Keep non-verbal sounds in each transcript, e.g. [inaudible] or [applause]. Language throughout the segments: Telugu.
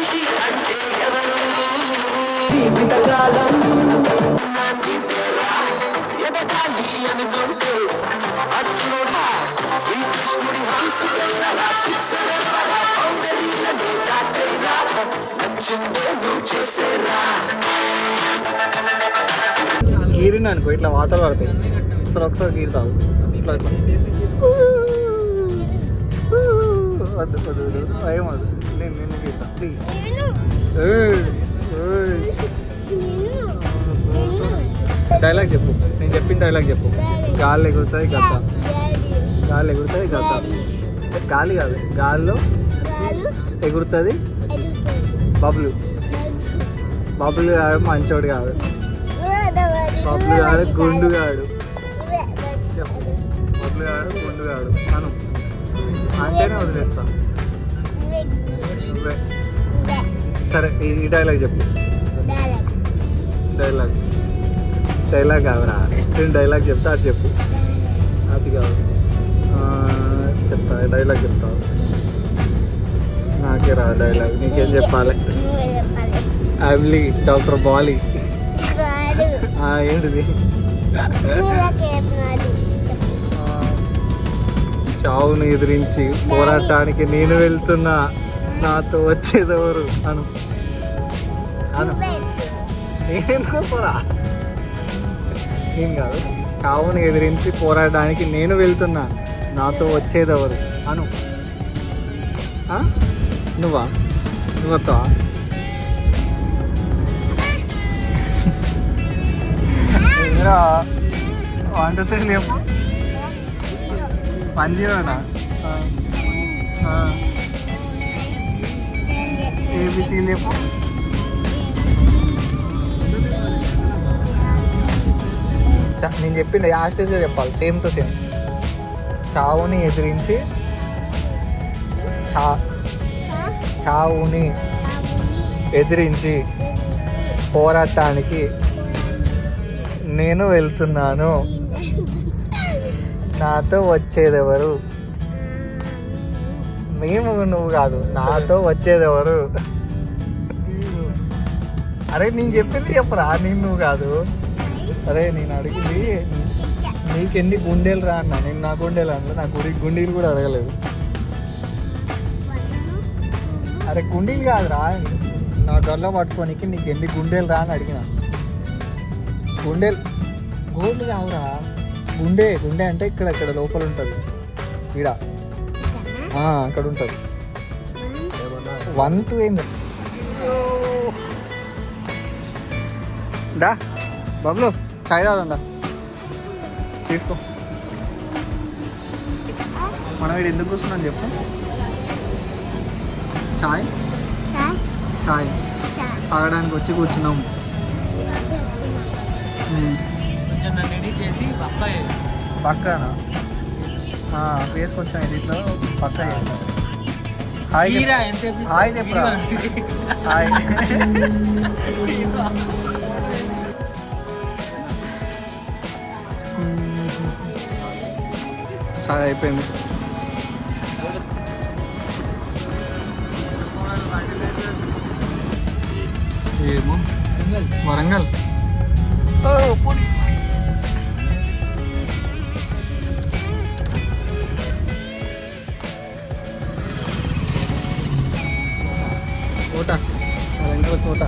మనిషి అంటే ఎవరు జీవితకాలం. నాకిదేరా ఎదగాలి అనుకుంటే అర్జునుడా శ్రీకృష్ణుడి హంసకైనా శిక్షణ బౌండరీలను దాటైనా నచ్చిందే నువ్వు చేసేరా గీరిన అనుకో ఇట్లా వాతలు పడతాయి. ఒకసారి ఒకసారి గీరుతావు. ఇట్లా ఇట్లా వద్దు వద్దు వద్దు భయం వద్దు? నేను నిన్ను ప్లీజ్ డైలాగ్ చెప్పు. నేను చెప్పిన డైలాగ్ చెప్పు. గాలి ఎగురుతుంది గద్ద. గాలి ఎగురుతుంది గద్ద. గాలి కాదు గాలిలో ఎగురుతుంది బబులు. బబులు కాదు మంచోడు కాదు. బబులు కాదు గుండు కాడు చెప్పు. బబులు కాడు గుండు కాడు అను. అంటేనే వదిలేస్తా. నువ్వే సరే ఈ డైలాగ్ చెప్పు. డైలాగ్ డైలాగ్ కాదురా. నేను డైలాగ్ చెప్తా అది చెప్పు. అది కాదు. చెప్తా డైలాగ్ చెప్తా. నాకే రా డైలాగ్ నీకేం చెప్పాలి? అమ్లీ డాక్టర్ బాలీ ఏంటిది? చావును ఎదిరించి పోరాటానికి నేను వెళ్తున్నా నాతో వచ్చేదెవరు? అను. అను. నేను పోరా? ఏం కాదు. చావును ఎదిరించి పోరాడడానికి నేను వెళ్తున్నా నాతో వచ్చేదెవరు? అను. నువ్వా? నువ్వు వస్తావా వంట చెప్పు. వన్ జీరోనా ఏబిసి చెప్పు. చ- నేను చెప్పింది యాస్టేజ్గా చెప్పాలి సేమ్ టు సేమ్. చావుని ఎదిరించి చా చావుని ఎదిరించి పోరాటానికి నేను వెళ్తున్నాను. [laughs] నాతో వచ్చేదెవరు? మేము నువ్వు కాదు నాతో వచ్చేదెవరు? అరే నేను చెప్పింది చెప్పరా నేను నువ్వు కాదు. అరే నేను అడిగింది నీకెన్ని గుండెలు రా అన్న నేను నా గుండెలు అన్న నా గుడి గుండీలు కూడా అడగలేదు. అరే గుండీలు కాదురా నా గొల్ల పట్టుకోనికి నీకు ఎన్ని గుండెలు రా అని అడిగిన. గుండెలు గోల్డ్ కావురా. గుండె గుండె అంటే ఇక్కడ ఇక్కడ లోపల ఉంటుంది. ఈడ. అక్కడ ఉంటుంది. వన్ టూ ఏంది? డా బబ్లు చాయ్ తాగుదా తీసుకో. మనం వీడు ఎందుకు కూర్చున్నాం చెప్పు. చాయ్? చాయ్. తాగడానికి వచ్చి కూర్చున్నాం. కొంచెం నన్ను ఎడిట్ చేసి పక్క పక్కన? ఆ, ఫేస్ కొంచెం ఎడిట్లో పక్క. హాయ్ హాయ్ చెప్పురా హాయ్. చాయ్ అయిపోయింది. ఏమో? వరంగల్. ఓ, పోనీ. కోట వరంగల్ కోట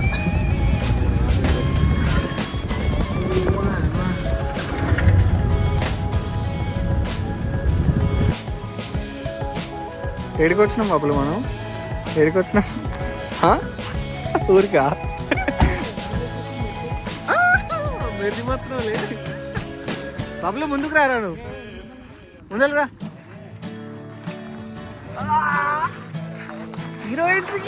ఏడికి వచ్చినాం బాబులు మనం? ఏడికి వచ్చినాం? ఊరికా? మెది మాత్రం లేదు బాబులు ముందుకు రారా నువ్వు? ముందలు రా. Hero entry.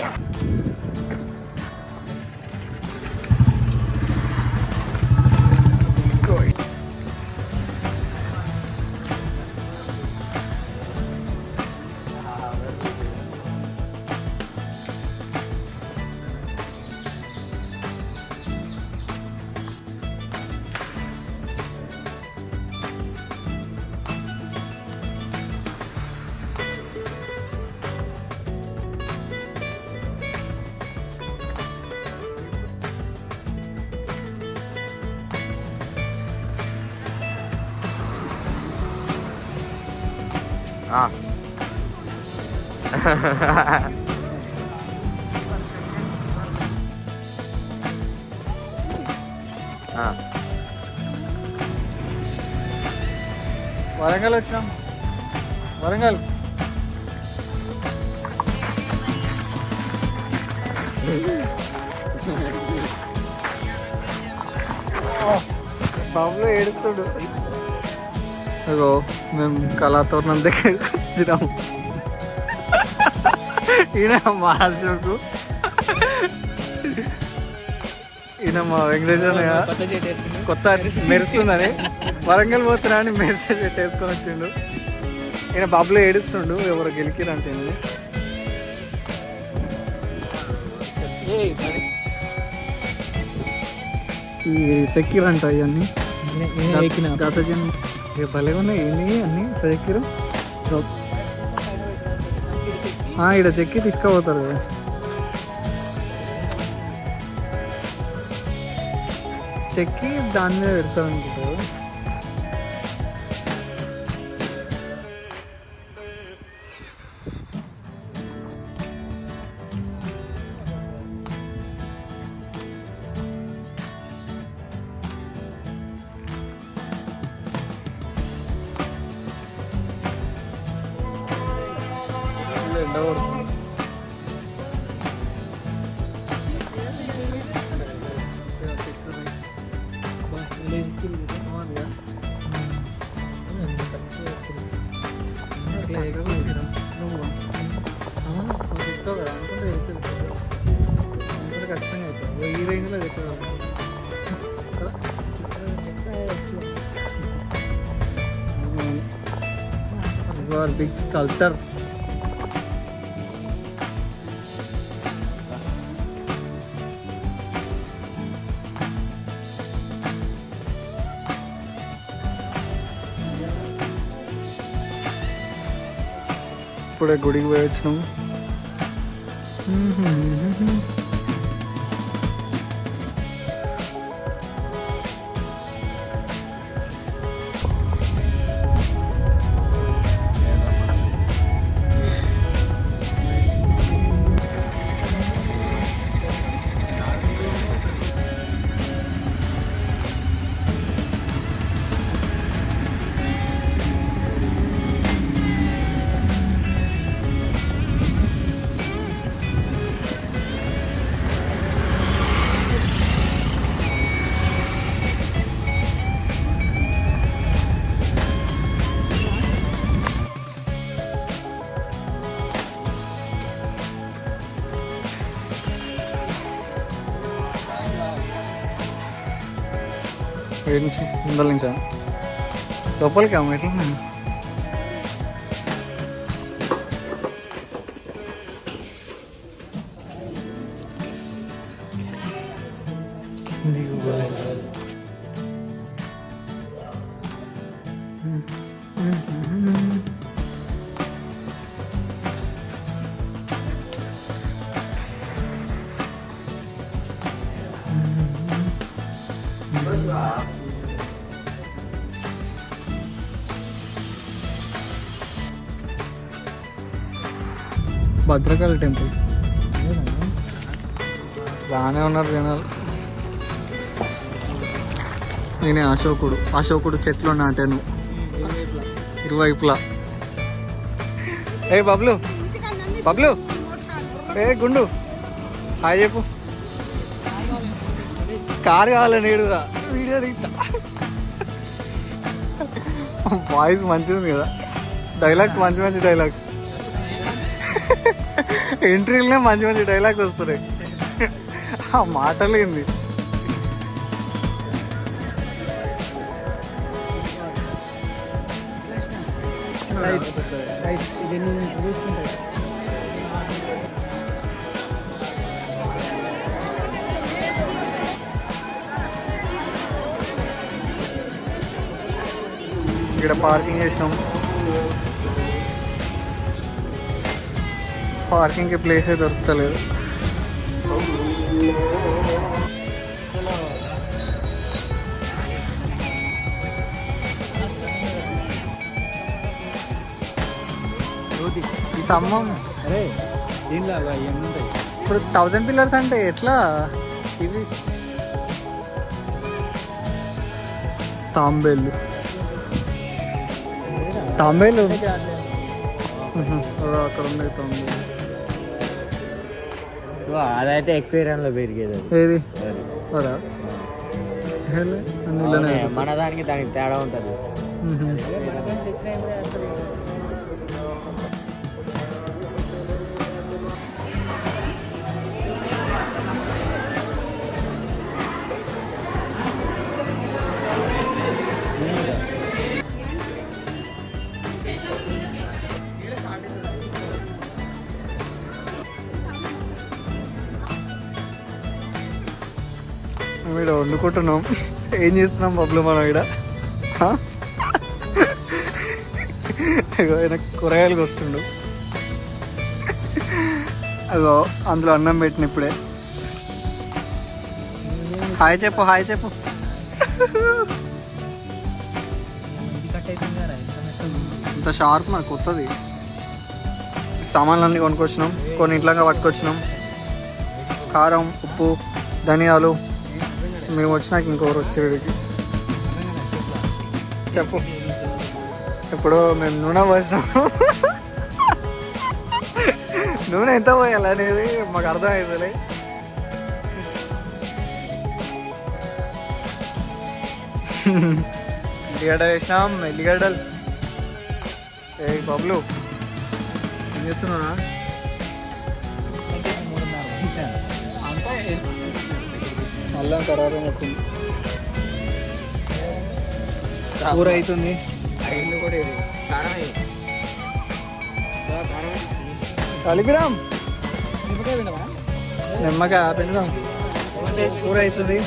ఆ. ఆ. వరంగల్ వచ్చినాం వరంగల్ బాబులో ఏడుస్తుడు అగో మేము కళాతోరణం దగ్గరికి వచ్చినాము ఈయన మా అశోకు. ఈయన మా వెంకటేశ్వర కొత్త మెరుస్తుందని. వరంగల్ పోతున్నా అని మెరిసే చెట్టు వేసుకొని వచ్చిండు. ఈయన బాబులో ఏడుస్తుండు ఎవరు గెలికిరంటే ఈ చెక్కిరంట ఇవన్నీ. గత ఇక భలే ఉన్నాయి. ఏంటి అన్నీ? చెక్కిరు ఇక్కడ చెక్కి తీసుకుపోతారు కదా. చెక్కి దాని మీద పెడతారు ഉണ്ടാവും our big sculptor ఇప్పుడే గుడికి పోయి వచ్చినాము ఏడు నుంచి ముందల నుంచా లోపలికి అమ్మ ఎట్లా Mm-hmm. భద్రకాళి టెంపుల్. బాగానే ఉన్నారు జనాలు. నేనే అశోకుడు. అశోకుడు చెట్లు నాటాను. ఇరువైపులా. ఏ బబ్లు? బబ్లు? ఏ గుండు? హాయ్ చెప్పు. కారు కావాలి నేడుగా వీడియో దిగుతా. వాయిస్ మంచిది కదా. డైలాగ్స్ మంచి మంచి డైలాగ్స్ ఎంట్రీలనే మంచి మంచి డైలాగ్స్ వస్తున్నాయి. ఆ మాటలేంది ఇక్కడ పార్కింగ్ చేసినాం. పార్కింగ్కి ప్లేసే దొరుకుతలేదు. స్తంభం. ఇప్పుడు థౌజండ్ పిల్లర్స్ అంటే ఎట్లా? ఇవి. తాంబేలు. తాంబేలు. అక్కడ ఉంది తాంబేలు. అదైతే ఎక్వేరియంలో పెరిగేది అది. ఏది. మన దానికి దానికి తేడా ఉంటుంది. మేము ఇక్కడ వండుకుంటున్నాం. ఏం చేస్తున్నాం పబ్లు మనం ఇక్కడ? ఇగో ఆయన కూరగాయలకు వస్తుండు. అగో అందులో అన్నం పెట్టిన ఇప్పుడే. హాయ్ చెప్పు హాయ్ చెప్పు. ఇంత షార్ప్ నాకు కొత్తది సామాన్లన్నీ కొనుక్కొచ్చినాం కొన్ని ఇంట్లో పట్టుకొచ్చినాం. కారం ఉప్పు ధనియాలు మేము వచ్చినాక ఇంకొకరు వచ్చేవాడికి చెప్పు. ఇప్పుడు మేము నూనె పోసినాము [laughs] నూనె ఎంత పోయాలి అనేది మాకు అర్థం అవుతుంది ఎల్లిగడ్డ వేసినాం ఎల్లిగడ్డలు. ఏ బబ్లు ఏం చేస్తున్నా అల్లం తర్వాత మొక్కుంది కూర అవుతుంది. కూడా ఇది. కారం. కలిపిరాం నిమ్మకాయ పిండుదాం. కూర అవుతుంది.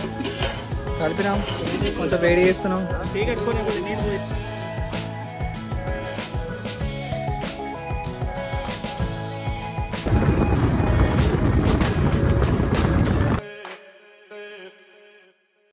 కలిపినాం. కొంచెం వేడి చేస్తున్నాం.